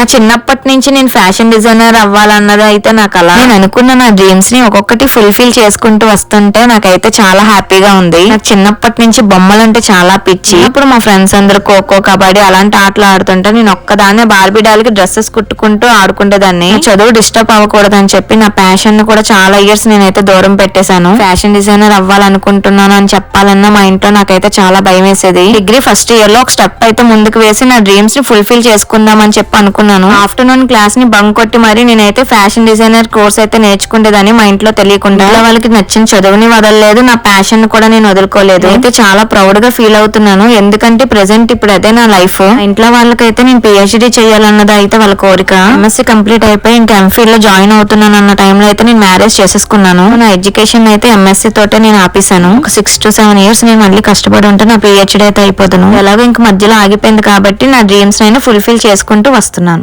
నా చిన్నప్పటి నుంచి నేను ఫ్యాషన్ డిజైనర్ అవ్వాలన్నది అయితే నాకు అలా నేను అనుకున్న నా డ్రీమ్స్ని ఒక్కొక్కటి ఫుల్ఫిల్ చేసుకుంటూ వస్తుంటే నాకైతే చాలా హ్యాపీగా ఉంది. నాకు చిన్నప్పటి నుంచి బొమ్మలు అంటే చాలా పిచ్చి. ఇప్పుడు మా ఫ్రెండ్స్ అందరు ఖోఖో కబడ్డీ అలాంటి ఆటలు ఆడుతుంటే నేను ఒక్కదాన్నే బార్బీ డాల్కి డ్రెస్సెస్ కుట్టుకుంటూ ఆడుకుంటేదాన్ని చదువు డిస్టర్బ్ అవ్వకూడదని చెప్పి నా ప్యాషన్ను కూడా చాలా ఇయర్స్ నేనైతే దూరం పెట్టేశాను. ఫ్యాషన్ డిజైనర్ అవ్వాలనుకుంటున్నాను అని చెప్పాలన్నా మా ఇంట్లో నాకైతే చాలా భయం వేసేది డిగ్రీ ఫస్ట్ ఇయర్లో ఒక స్టెప్ అయితే ముందుకు వేసి నా డ్రీమ్స్ని ఫుల్ఫిల్ చేసుకుందాం అని చెప్పి అనుకున్నాను ఆఫ్టర్నూన్ క్లాస్ని బంక్ కొట్టి మరి నేనైతే ఫ్యాషన్ డిజైనర్ కోర్స్ అయితే నేర్చుకుంటేదని మా ఇంట్లో తెలియకుండా. వాళ్ళకి నచ్చిన చదువుని వదలలేదు నా ప్యాషన్ కూడా నేను వదులుకోలేదు. అయితే చాలా ప్రౌడ్గా ఫీల్ అవుతున్నాను. ఎందుకంటే ప్రెసెంట్ ఇప్పుడు అదే నా లైఫ్ ఇంట్లో వాళ్ళకైతే నేను పిహెచ్డి చేయాలన్నది అయితే వాళ్ళ కోరిక. ఎంఎస్సీ కంప్లీట్ అయిపోయి ఇంకా ఎంఫిల్లో జాయిన్ అవుతున్నాను అన్న టైంలో అయితే నేను మ్యారేజ్ చేసేసుకున్నాను. నా ఎడ్యుకేషన్ అయితే ఎంఎస్సీ తోటే నేను ఆపేశాను. ఒక సిక్స్ టు సెవెన్ ఇయర్స్ నేను మళ్ళీ కష్టపడి ఉంటే నా పిహెచ్డి అయితే అయిపోతాను ఎలాగో ఇంక మధ్యలో ఆగిపోయింది కాబట్టి నా డ్రీమ్స్ నేను ఫుల్ఫిల్ చేసుకుంటూ వస్తున్నాను.